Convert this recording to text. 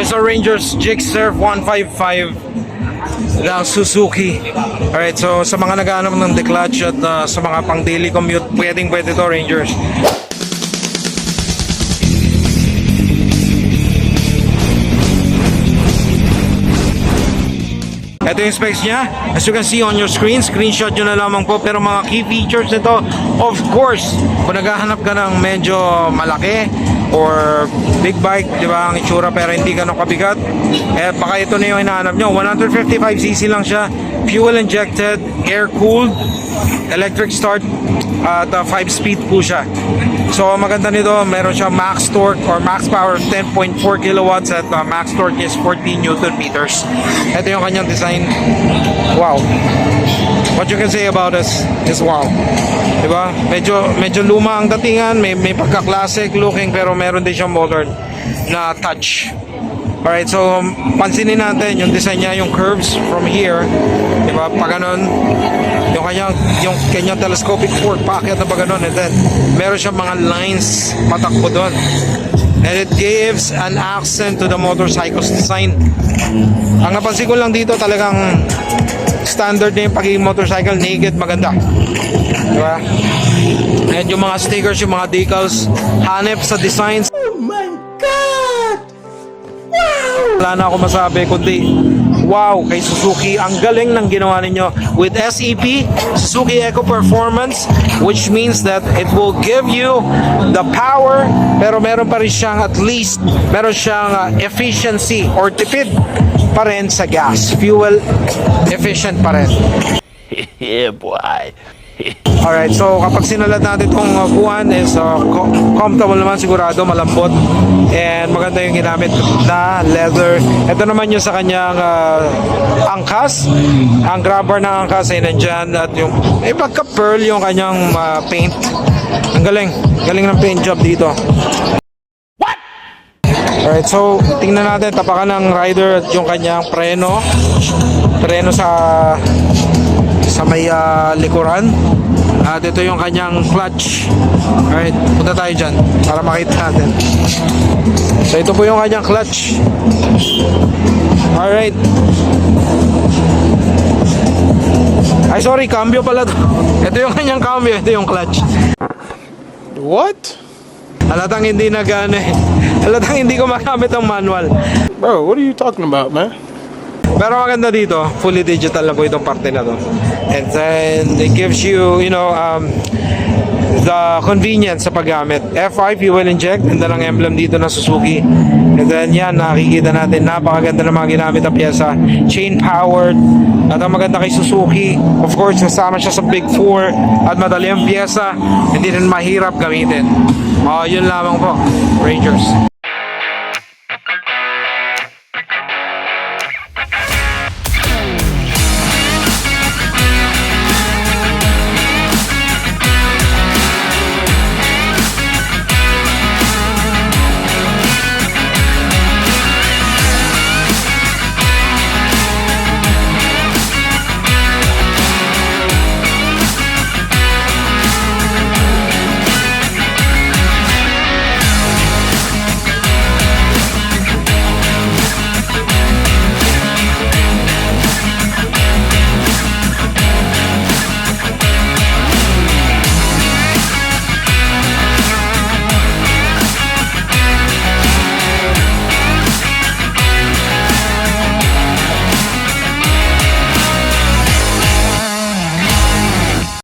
So Rangers Gixxer 155 ng Suzuki. Alright, so sa mga naghahanap ng declutch at uh, sa mga pang daily commute, pwedeng pwede to Rangers. Ito yung specs niya. As you can see on your screen, screenshot nyo na lamang po. Pero mga key features nito, of course, kung naghahanap ka ng medyo malaki or big bike, di ba, ang itsura pero hindi ganun kabigat, eh baka ito na yung hinahanap nyo. 155cc lang siya, fuel injected, air cooled, electric start, at 5 speed po siya. So maganda nito, meron siya max torque or max power of 10.4 kilowatts at uh, max torque is 14 newton meters. Ito yung kanyang design. Wow. What you can say about this is wow. 'Di ba? Medyo medyo luma ang datingan, may may pagka-classic looking pero meron din siyang modern na touch. Alright, so pansinin natin yung design niya, yung curves from here. Di ba? Pag ganun, yung kanyang, yung kanyang telescopic fork, paakyat na ba ganun? And then, meron siyang mga lines patakbo doon. And it gives an accent to the motorcycle's design. Ang napansin ko lang dito talagang standard na yung pagiging motorcycle, naked, maganda. Di ba? And yung mga stickers, yung mga decals, hanep sa designs, wala na ako masabi kundi wow kay Suzuki ang galing ng ginawa ninyo with SEP Suzuki Eco Performance which means that it will give you the power pero meron pa rin siyang at least meron siyang uh, efficiency or tipid pa rin sa gas. Fuel efficient pa rin. Yeah, boy. Alright, so kapag sinalad natin itong uh, buwan is uh, co- comfortable naman sigurado, malambot and maganda yung ginamit na leather. Ito naman yung sa kanyang uh, angkas. Ang grabber ng angkas ay nandyan at yung may pagka-pearl yung kanyang uh, paint. Ang galing. Galing ng paint job dito. Alright, so tingnan natin tapakan ng rider at yung kanyang preno. Preno sa sa may ah, likuran. At ito yung kanyang clutch. Alright, punta tayo dyan para makita natin. So ito po yung kanyang clutch. Alright. Ay sorry, cambio pala to. Ito yung kanyang cambio, ito yung clutch. What? Halatang hindi nagana eh. Halatang hindi ko magamit ang manual. Bro, what are you talking about, man? Pero maganda dito, fully digital na po itong parte na to. And then it gives you, you know, um, the convenience sa paggamit. F5 fuel inject, ganda ng emblem dito ng Suzuki. And then yan, nakikita natin, napakaganda ng mga ginamit na pyesa. Chain powered. At ang maganda kay Suzuki, of course, kasama siya sa Big 4 at madali ang pyesa. Hindi rin mahirap gamitin. Oh, yun lamang po, Rangers.